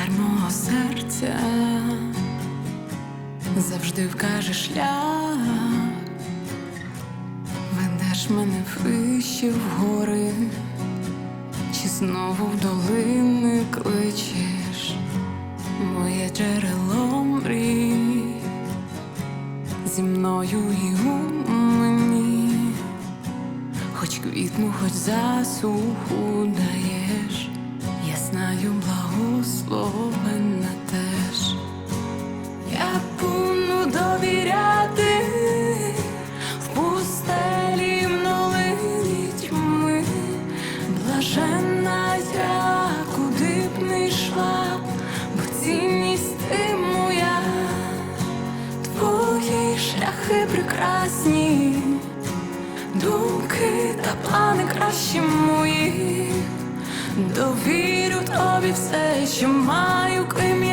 лікар мого серця, завжди вкажеш шлях, ведеш мене вище в гори, чи знову в долини кличеш моє джерело мрій? Зі мною і у мені, хоч квітну, хоч засуху даєш, я знаю благословенна теж. Я буду довіряти в пустелі тьми, блаженна я, куди не йшла, бо цінність ти моя, твої шляхи прекрасні, думки та плани кращі мої. Все, що маю, ці